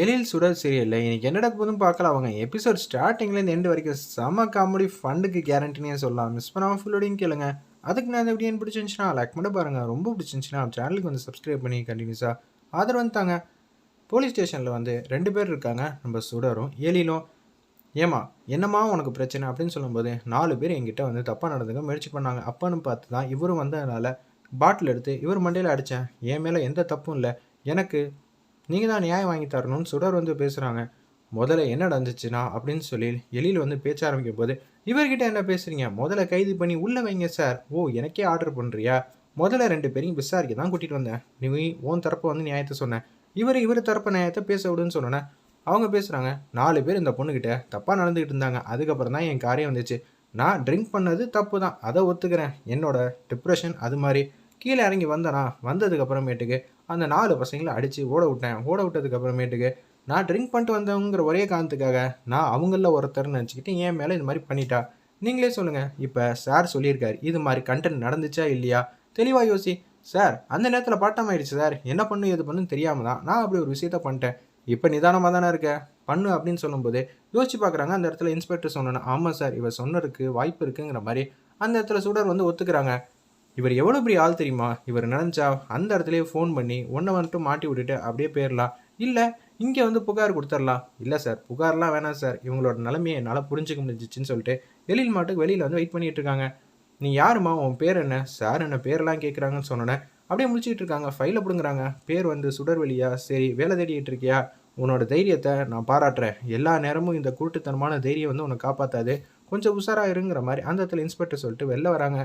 எழில் சுடர் சீரியலில் இன்னைக்கு என்ன போதும் பார்க்கலாம் அவங்க எபிசோட் ஸ்டார்டிங்லேருந்து எண்டு வரைக்கும் செம காமெடி ஃபண்டுக்கு கேரண்டினே சொல்லலாம். மிஸ் பண்ணாமல் ஃபுல்லோடையும் கேளுங்க. அதுக்கு நான் எப்படி எனக்கு பிடிச்சிருந்துச்சுன்னா லைக் மட்டும் பாருங்கள் ரொம்ப பிடிச்சிருந்துச்சுன்னா சேனலுக்கு வந்து சப்ஸ்கிரைப் பண்ணி கண்டினியூஸாக ஆதரவு வந்துட்டாங்க போலீஸ் ஸ்டேஷனில் வந்து ரெண்டு பேர் இருக்காங்க. நம்ம சுடரும் எழிலும். ஏமா என்னம்மா உனக்கு பிரச்சனை அப்படின்னு சொல்லும்போது நாலு பேர் என்கிட்ட வந்து தப்பாக நடந்துக்க முயற்சி பண்ணாங்க. அப்பான்னு பார்த்து தான் இவரும் வந்ததுனால பாட்டில் எடுத்து இவர் மண்டையில் அடித்தேன் என் மேலே எந்த தப்பும் இல்லை. எனக்கு நீங்கள் தான் நியாயம் வாங்கி தரணும்னு சுடர் வந்து பேசுகிறாங்க முதல்ல என்ன நடந்துச்சுன்னா அப்படின்னு சொல்லி எழில் வந்து பேச்ச ஆரம்பிக்கும் போது இவர்கிட்ட என்ன பேசுகிறீங்க முதல்ல கைது பண்ணி உள்ளே வைங்க சார். ஓ எனக்கே ஆர்டர் பண்ணுறியா முதல்ல ரெண்டு பேரையும் விசாரிக்க தான் கூட்டிகிட்டு வந்தேன். நீ உன் தரப்பு வந்து நியாயத்தை சொன்னேன் இவர் இவர் தரப்பு நியாயத்தை பேச விடுன்னு சொன்னேன் அவங்க பேசுகிறாங்க நாலு பேர் இந்த பொண்ணுக்கிட்ட தப்பாக நடந்துக்கிட்டு இருந்தாங்க. அதுக்கப்புறம் தான் என் காரியம் வந்துச்சு. நான் ட்ரிங்க் பண்ணது தப்பு தான். அதை ஒத்துக்கிறேன். என்னோட டிப்ரெஷன் அது மாதிரி கீழே இறங்கி வந்தேனா வந்ததுக்கப்புறமேட்டுக்கு அந்த நாலு பசங்களை அடித்து ஓட விட்டேன். ஓட விட்டதுக்கு அப்புறமேட்டுக்கு நான் ட்ரிங்க் பண்ணிட்டு வந்தவங்கிற ஒரே காரணத்துக்காக நான் அவங்களில் ஒருத்தர்னு நினச்சிக்கிட்டு என் மேலே இது மாதிரி பண்ணிட்டா. நீங்களே சொல்லுங்கள் இப்போ சார் சொல்லியிருக்காரு இது மாதிரி கண்டென்ட் நடந்துச்சா இல்லையா? தெளிவாக யோசி. சார் அந்த நேரத்தில் பாட்டம் ஆயிடுச்சு சார் என்ன பண்ணு எது பண்ணுன்னு தெரியாமல் தான் நான் அப்படி ஒரு விஷயத்த பண்ணிட்டேன். இப்போ நிதானமாக தானே இருக்க? பண்ணு அப்படின்னு சொல்லும்போது யோசிச்சு பார்க்குறாங்க அந்த இடத்துல இன்ஸ்பெக்டர் சொன்னேன் ஆமாம் சார் இவர் சொன்னதுக்கு வாய்ப்பு இருக்குங்கிற மாதிரி அந்த இடத்துல சுடர் வந்து ஒத்துக்கிறாங்க. இவர் எவ்வளோ பெரிய ஆள் தெரியுமா? இவர் நினச்சா அந்த இடத்துலையே ஃபோன் பண்ணி ஒன்றை வந்துட்டு மாட்டி விட்டுட்டு அப்படியே போயிடலாம் இல்லை இங்கே வந்து புகார் கொடுத்துடலாம் இல்லை சார் புகார்லாம் வேணாம் சார் இவங்களோட நிலைமையை என்னால் புரிஞ்சுக்க முடிஞ்சிச்சின்னு சொல்லிட்டு எழில் மாட்டுக்கு வெளியில் வந்து வெயிட் பண்ணிட்டு இருக்காங்க. நீ யாருமா உன் பேர் என்ன? சார் என்ன பேரெல்லாம் கேட்குறாங்கன்னு சொன்னோன்னே அப்படியே முடிச்சுட்டு இருக்காங்க. ஃபைலை பிடுங்குறாங்க. பேர் வந்து சுடர்வெளியா சரி வேலை தேடிக்கிட்டு இருக்கியா? உன்னோட தைரியத்தை நான் பாராட்டுறேன். எல்லா நேரமும் இந்த கூட்டுத்தனமான தைரியம் வந்து உன்னை காப்பாற்றாது கொஞ்சம் உஷாராக இருங்கிற மாதிரி அந்த இடத்துல இன்ஸ்பெக்டர் சொல்லிட்டு வெளில வராங்க.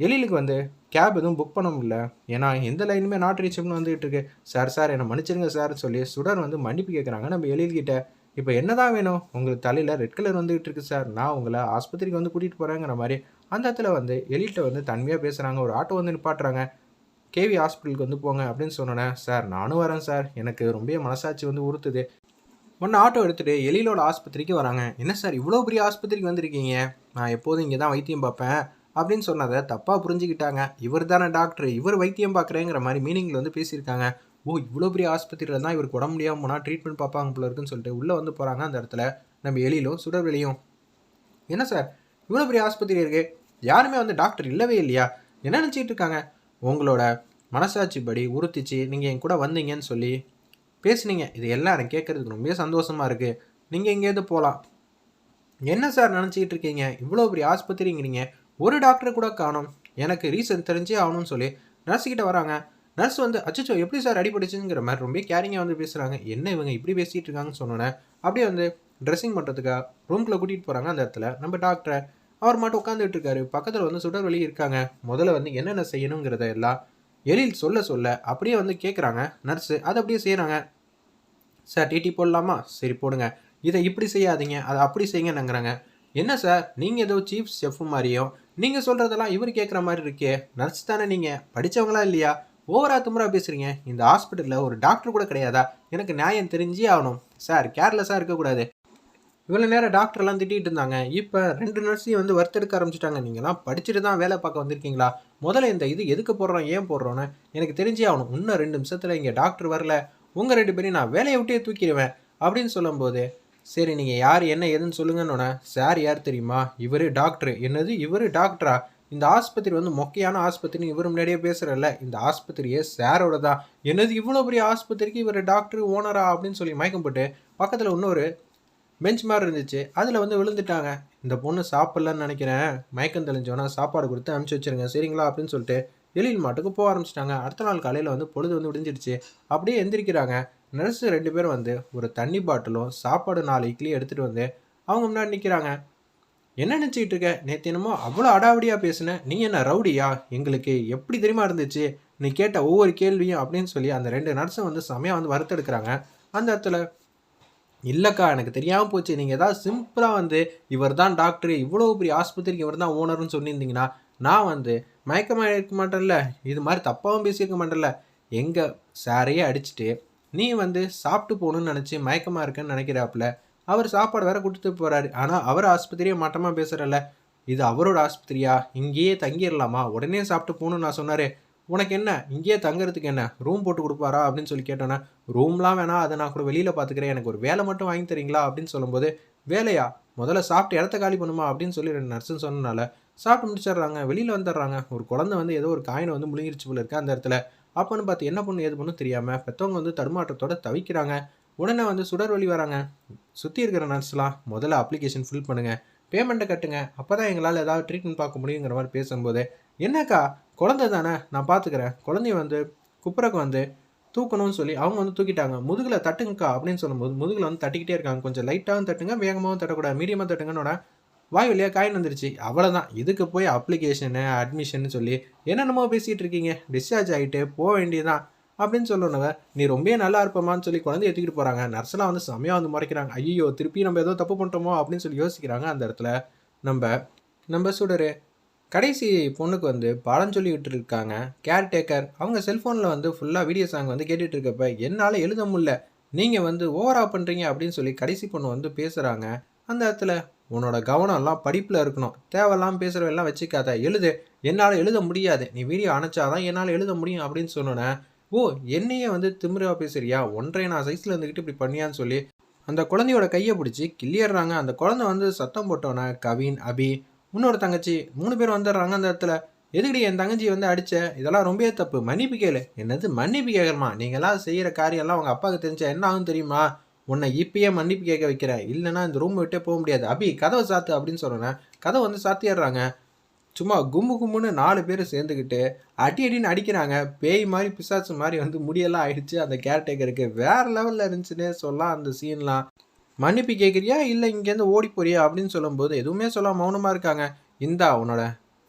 எழிலுக்கு வந்து கேப் எதுவும் புக் பண்ண முடியல ஏன்னா எந்த லைனுமே நாட் ரீச்சபிள்னு வந்துகிட்டு இருக்கு. சார் சார் என்னை மன்னிச்சிருங்க சார்னு சொல்லி சுடர் வந்து மன்னிப்பு கேட்குறாங்க நம்ம எழில்கிட்ட இப்போ என்னதான் வேணும்? உங்களுக்கு தலையில் ரெட் கலர் வந்துகிட்டு இருக்கு சார் நான் உங்களை ஆஸ்பத்திரிக்கு வந்து கூட்டிகிட்டு போகிறேங்கிற மாதிரி. அந்த இடத்துல வந்து எழில்கிட்ட வந்து தன்மையாக பேசுகிறாங்க ஒரு ஆட்டோ வந்து நிப்பாட்டுறாங்க. கேவி ஹாஸ்பிட்டலுக்கு வந்து போங்க அப்படின்னு சொன்னேன் சார் நானும் வரேன் சார் எனக்கு ரொம்ப மனசாட்சி வந்து உறுத்துது. ஒன்று ஆட்டோ எடுத்துகிட்டு எலியிலோட ஆஸ்பத்திரிக்கு வராங்க. என்ன சார் இவ்வளோ பெரிய ஆஸ்பத்திரிக்கு வந்திருக்கீங்க? நான் எப்போதும் இங்கே தான் வைத்தியம் பார்ப்பேன். அப்படின்னு சொன்னதை தப்பாக புரிஞ்சுக்கிட்டாங்க. இவர் தானே டாக்டர் இவர் வைத்தியம் பார்க்குறேங்கிற மாதிரி மீனிங்கில் வந்து பேசியிருக்காங்க. ஓ இவ்வளோ பெரிய ஆஸ்பத்திரியில் தான் இவருக்கு உடம்பு முடியாமல் போனால் ட்ரீட்மெண்ட் பார்ப்பாங்க போல இருக்குன்னு சொல்லிட்டு உள்ளே வந்து போகிறாங்க அந்த இடத்துல. நம்ம எலியிலும் சுடர்வெளியும் என்ன சார் இவ்வளோ பெரிய ஆஸ்பத்திரி இருக்குது யாருமே வந்து டாக்டர் இல்லவே இல்லையா? என்ன நினச்சிட்டு இருக்காங்க? உங்களோட மனசாட்சி படி உறுத்திச்சு நீங்கள் என் கூட வந்தீங்கன்னு சொல்லி பேசுனீங்க. இது எல்லாரும் கேட்குறதுக்கு ரொம்ப சந்தோஷமாக இருக்குது நீங்கள் எங்கேயாவது போகலாம் என்ன சார் நினச்சிக்கிட்டு இருக்கீங்க? இவ்வளோ பெரிய ஆஸ்பத்திரிங்கிறீங்க. ஒரு டாக்டர் கூட காணும். எனக்கு ரீசன் தெரிஞ்சே ஆகணும்னு சொல்லி நர்ஸுக்கிட்ட வராங்க. நர்ஸ் வந்து அச்சோ எப்படி சார் அடிபடிச்சுங்கிற மாதிரி ரொம்ப கேரிங்காக வந்து பேசுகிறாங்க என்ன இவங்க இப்படி பேசிகிட்டு இருக்காங்கன்னு சொன்னோன்னே அப்படியே வந்து ட்ரெஸ்ஸிங் பண்ணுறதுக்காக ரூம்குள்ளே கூட்டிகிட்டு போகிறாங்க அந்த இடத்துல. நம்ம டாக்டரை அவர் மட்டும் உட்காந்துட்டு இருக்காரு. பக்கத்தில் வந்து சுடர் வழி இருக்காங்க. முதல்ல வந்து என்னென்ன செய்யணுங்கிறத எல்லாம் எழில் சொல்ல சொல்ல அப்படியே வந்து கேட்குறாங்க நர்ஸு அதை அப்படியே செய்கிறாங்க சார் டிடி போடலாமா? சரி போடுங்க. இதை இப்படி செய்யாதீங்க. அதை அப்படி செய்யுங்கன்னுங்கிறாங்க. என்ன சார்? நீங்கள் ஏதோ சீஃப் செஃப் மாதிரியும் நீங்கள் சொல்கிறதெல்லாம் இவர் கேட்குற மாதிரி இருக்கே. நர்ஸ் தானே நீங்கள் படித்தவங்களா இல்லையா ஓவரா தும்பரா பேசுகிறீங்க இந்த ஹாஸ்பிட்டலில் ஒரு டாக்டர் கூட கிடையாதா? எனக்கு நியாயம் தெரிஞ்சே ஆகணும். சார் கேர்லெஸ்ஸாக இருக்கக்கூடாது. இவ்வளோ நேரம் டாக்டர்லாம் திட்டிகிட்டு இருந்தாங்க. இப்போ ரெண்டு நர்ஸையும் வந்து வறுத்தெடுக்க ஆரம்பிச்சிட்டாங்க. நீங்களாம் படிச்சுட்டு தான் வேலை பார்க்க வந்திருக்கீங்களா? முதல்ல இந்த இது எதுக்கு போடுறோம்? ஏன் போடுறோன்னு எனக்கு தெரிஞ்சே ஆகணும். இன்னும் ரெண்டு நிமிஷத்தில் இங்கே டாக்டர் வரல. உங்கள் ரெண்டு பேரையும் நான் வேலையை விட்டே தூக்கிடுவேன் அப்படின்னு சொல்லும்போது சரி நீங்கள் யார் என்ன ஏதுன்னு சொல்லுங்கன்னு சார் யார் தெரியுமா? இவர் டாக்டர். என்னது இவர் டாக்டரா? இந்த ஆஸ்பத்திரி வந்து மொக்கையான ஆஸ்பத்திரின்னு இவர் முன்னாடியே பேசுகிறல்ல இந்த ஆஸ்பத்திரியே சாரோட தான் என்னது இவ்வளோ பெரிய ஆஸ்பத்திரிக்கு இவர் டாக்டர் ஓனரா? அப்படின்னு சொல்லி மயக்கம் போட்டு பக்கத்தில் இன்னொரு பெஞ்ச் மாதிரி இருந்துச்சு. அதில் வந்து விழுந்துட்டாங்க. இந்த பொண்ணு சாப்பிட்லன்னு நினைக்கிறேன். மயக்கம் தெளிஞ்சோன்னா சாப்பாடு கொடுத்து அனுப்பிச்சி வச்சுருங்க. சரிங்களா? அப்படின்னு சொல்லிட்டு எழில் மாட்டுக்கு போக ஆரம்பிச்சிட்டாங்க. அடுத்த நாள் காலையில் வந்து பொழுது வந்து விடிஞ்சிடுச்சு. அப்படியே எந்திரிக்கிறாங்க. நர்ஸு ரெண்டு பேரும் வந்து ஒரு தண்ணி பாட்டிலும் சாப்பாடு நாலு இட்லி எடுத்துகிட்டு வந்து அவங்க முன்னாடி நிற்கிறாங்க என்ன நினச்சிக்கிட்டு இருக்க? நேற்று என்னமோ அவ்வளோ அடாவடியாக பேசினேன் நீ என்ன ரவுடியா? எங்களுக்கு எப்படி தெரியுமா இருந்துச்சு? நீ கேட்ட ஒவ்வொரு கேள்வியும் அப்படின்னு சொல்லி அந்த ரெண்டு நர்ஸும் வந்து செமையாக வந்து வறுத்தெடுக்கிறாங்க. அந்த இடத்துல இல்லைக்கா எனக்கு தெரியாமல் போச்சு. நீங்கள் ஏதாவது சிம்பிளாக வந்து இவர் தான் டாக்டர் இவ்வளோ பெரிய ஆஸ்பத்திரிக்கு இவர் தான் ஓனர்னு சொல்லியிருந்தீங்கன்னா நான் வந்து மயக்கமாக இருக்க மாட்டேன்ல. இது மாதிரி தப்பாகவும் பேசியிருக்க மாட்டேன்ல. எங்கள் சாரையே அடிச்சுட்டு நீ வந்து சாப்பிட்டு போகணுன்னு நினச்சி மயக்கமாக இருக்குன்னு நினைக்கிறாப்புல. அவர் சாப்பாடு வேற கொடுத்துட்டு போகிறாரு ஆனால் அவர் ஆஸ்பத்திரியை மட்டமாக பேசுகிறல்ல இது அவரோட ஆஸ்பத்திரியா? இங்கேயே தங்கிடலாமா உடனே சாப்பிட்டு போகணும்னு நான் சொன்னார். உனக்கு என்ன? இங்கேயே தங்குறதுக்கு என்ன? ரூம் போட்டு கொடுப்பாரா? அப்படின்னு சொல்லி கேட்டோன்னே ரூம்லாம் வேணாம். அதை நான் கூட வெளியில் பார்த்துக்கிறேன் எனக்கு ஒரு வேலை மட்டும் வாங்கி தரீங்களா? அப்படின்னு சொல்லும்போது வேலையா? முதல்ல சாப்பிட்டு இடத்த காலி பண்ணுமா? அப்படின்னு சொல்லி ரெண்டு நர்ஸுன்னு சொன்னனால சாப்பிட்டு முடிச்சிடுறாங்க. வெளியில் வந்துடுறாங்க. ஒரு குழந்தை வந்து ஏதோ ஒரு காயினை வந்து முழுங்கிருச்சு போல இருக்கு அந்த இடத்துல. அப்போன்னு பார்த்து என்ன பண்ணு ஏது பண்ணும் தெரியாமல் பெற்றவங்க வந்து தடுமாற்றத்தோட தவிக்கிறாங்க. உடனே வந்து சுடர் வழி வராங்க. சுற்றி இருக்கிற நர்ஸ்லாம் முதல்ல அப்ளிகேஷன் ஃபில் பண்ணுங்கள் பேமெண்ட்டை கட்டுங்க. அப்போ தான் எங்களால் ஏதாவது ட்ரீட்மெண்ட் பார்க்க முடியுங்கிற மாதிரி பேசும்போது என்னக்கா குழந்தை தானே? நான் பார்த்துக்கிறேன் குழந்தைய வந்து குப்புறக்கு வந்து தூக்கணும்னு சொல்லி அவங்க வந்து தூக்கிட்டாங்க. முதுகில் தட்டுங்கக்கா அப்படின்னு சொல்லும்போது முதுகில் வந்து தட்டிக்கிட்டே இருக்காங்க. கொஞ்சம் லைட்டாகவும் தட்டுங்க வேகமாகவும் தட்டக்கூடாது மீடியமாக தட்டுங்கன்னோட வாய் வழியாக காயின் வந்துருச்சு. அவ்வளோதான் இதுக்கு போய் அப்ளிகேஷனு அட்மிஷன் சொல்லி என்னென்னமோ பேசிகிட்டு இருக்கீங்க. டிஸ்சார்ஜ் ஆகிட்டு போக வேண்டியதான் அப்படின்னு சொல்லணுவ நீ ரொம்ப நல்லா இருப்பமான்னு சொல்லி குழந்தைய எடுத்துக்கிட்டு போகிறாங்க நர்ஸ்லாம் வந்து செமையாக வந்து முறைக்கிறாங்க. ஐயோ திருப்பி நம்ம ஏதோ தப்பு பண்ணிட்டோமோ அப்படின்னு சொல்லி யோசிக்கிறாங்க அந்த இடத்துல. நம்ம நம்ம சுடரு கடைசி பொண்ணுக்கு வந்து பாடம் சொல்லிக்கிட்டு இருக்காங்க. கேர்டேக்கர் அவங்க செல்ஃபோனில் வந்து ஃபுல்லாக வீடியோ சாங் வந்து கேட்டுட்டு இருக்கப்ப என்னால் எழுத முடியல. நீங்கள் வந்து ஓவரா பண்ணுறீங்க அப்படின்னு சொல்லி கடைசி பொண்ணு வந்து பேசுகிறாங்க அந்த இடத்துல உன்னோட கவனம்லாம் படிப்பில் இருக்கணும். தேவையில்லாமல் பேசுகிறவெல்லாம் வச்சுக்காத. எழுது. என்னால் எழுத முடியாது. நீ வீடியோ அணைச்சாதான் என்னால் எழுத முடியும் அப்படின்னு சொன்னோன்னே ஓ என்னையே வந்து திமிரவா பேசுறியா? ஒன்றை நான் சைஸில் இருந்துக்கிட்டு இப்படி பண்ணியான்னு சொல்லி. அந்த குழந்தையோட கையை பிடிச்சி கிள்ளிடுறாங்க அந்த குழந்தை வந்து சத்தம் போட்டோன்னே கவின் அபி இன்னொரு தங்கச்சி. மூணு பேர் வந்துடுறாங்க அந்த இடத்துல. எதுக்கடி என் தங்கச்சி வந்து அடித்த இதெல்லாம் ரொம்பவே தப்பு. மன்னிப்பு கேளு. என்னது? மன்னிப்பு கேட்குறமா நீங்களாம் செய்கிற காரியம்லாம் உங்கள் அப்பாவுக்கு தெரிஞ்சா என்ன ஆகும் தெரியுமா? உன்னை இப்பயே மன்னிப்பு கேட்க வைக்கிறேன். இல்லைன்னா இந்த ரூம் விட்டே போக முடியாது. அபி கதவை சாத்து அப்படின்னு சொல்கிறேன் கதவை வந்து சாத்திடுறாங்க சும்மா கும்பு கும்புன்னு நாலு பேர் சேர்ந்துக்கிட்டு அடி அடின்னு அடிக்கிறாங்க. பேய் மாதிரி பிசாசு மாதிரி வந்து முடியெல்லாம் ஆயிடுச்சு அந்த கேர்டேக்கருக்கு வேற லெவலில் இருந்துச்சுன்னே சொல்லலாம் அந்த சீன்லாம் மன்னிப்பு கேட்குறியா? இல்லை இங்கேருந்து ஓடி போறியா? அப்படின்னு சொல்லும்போது எதுவுமே சொல்ல மௌனமாக இருக்காங்க. இந்தா உன்னோட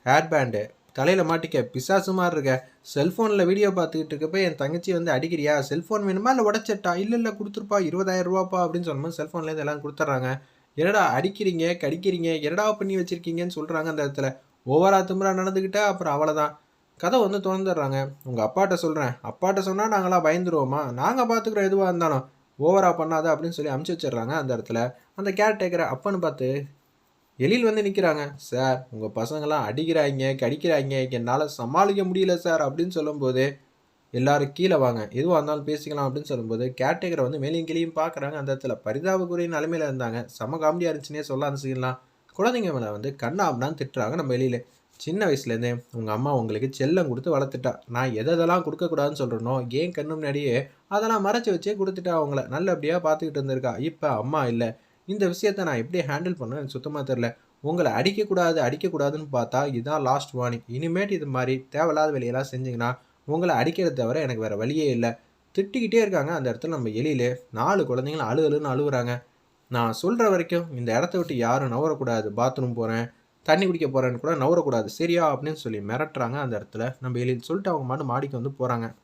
ஹேர் பேண்டு தலையில் மாட்டிக்க. பிசாசு மாதிரி இருக்க. செல்ஃபோனில் வீடியோ பார்த்துக்கிட்டு இருக்கப்போ என் தங்கச்சி வந்து அடிக்கிறியா செல்ஃபோன் வேணுமா? இல்லை உடச்சட்டா? இல்லை இல்லை கொடுத்துருப்பா. இருபதாயிரம் ரூபாப்பா. அப்படின்னு சொன்னோம் செல்ஃபோன்லேருந்து எல்லாம் கொடுத்துட்றாங்க. என்னடா அடிக்கிறீங்க கடிக்கிறீங்க என்னடா பண்ணி வச்சுருக்கீங்கன்னு சொல்கிறாங்க அந்த இடத்துல. ஓவரா திமுறா நடந்துக்கிட்டா அப்புறம் அவ்வளோதான் கதை வந்து திறந்துடுறாங்க. உங்கள் அப்பாட்ட சொல்கிறேன் அப்பாட்ட சொன்னால் நாங்களாம் பயந்துருவோமா? நாங்கள் பார்த்துக்குறோம் எதுவாக இருந்தாலும். ஓவரா பண்ணாத அப்படின்னு சொல்லி அமுச்சு வச்சிடுறாங்க அந்த இடத்துல. அந்த கேரக்டேக்கரை அப்பன்னு பார்த்து எழில் வந்து நிற்கிறாங்க சார் உங்கள் பசங்களாம் அடிக்கிறாங்க கடிக்கிறாங்க என்னால் சமாளிக்க முடியல சார் அப்படின்னு சொல்லும்போது எல்லாரும் கீழே வாங்க எதுவாக இருந்தாலும் பேசிக்கலாம் அப்படின்னு சொல்லும்போது கேட்டகரை வந்து மேலேயும் கீழேயும் பார்க்குறாங்க. அந்த இடத்துல பரிதாபக்குரிய நிலைமையில் இருந்தாங்க. செம காமெடியாக இருந்துச்சுன்னே சொல்லலாம் செய்யலாம் குழந்தைங்க மேலே வந்து கண்ணா திட்டுறாங்க நம்ம வெளியில் சின்ன வயசுலேருந்தே உங்கள் அம்மா உங்களுக்கு செல்லம் கொடுத்து வளர்த்துட்டா. நான் எதை எதெல்லாம் கொடுக்கக்கூடாதுன்னு சொல்கிறனோ ஏன் கண்ணு முன்னாடியே அதெல்லாம் மறைச்சி வச்சே கொடுத்துட்டா அவங்கள. நல்லபடியாக பார்த்துக்கிட்டு இருந்திருக்கா. இப்போ அம்மா இல்லை. இந்த விஷயத்த நான் எப்படி ஹேண்டில் பண்ணேன் எனக்கு சுத்தமாக தெரில உங்களை அடிக்கக்கூடாது அடிக்கக்கூடாதுன்னு பார்த்தா இதுதான் லாஸ்ட் வார்னிங் இனிமேட்டு இது மாதிரி தேவையில்லாத வேலையெல்லாம் செஞ்சிங்கன்னா உங்களை அடிக்கிறத தவிர எனக்கு வேறு வழியே இல்லை. திட்டிக்கிட்டே இருக்காங்க. அந்த இடத்துல நம்ம எலியிலே நாலு குழந்தைங்களும் அழு அழுன்னு அழுகுறாங்க நான் சொல்கிற வரைக்கும் இந்த இடத்த விட்டு யாரும் நவரக்கூடாது. பாத்ரூம் போகிறேன் தண்ணி குடிக்க போகிறேன்னு கூட நவரக்கூடாது. சரியா? அப்படின்னு சொல்லி மிரட்டுறாங்க. அந்த இடத்துல நம்ம எழில் சொல்லிட்டு அவங்க மாட்டு மாடிக்கு வந்து போகிறாங்க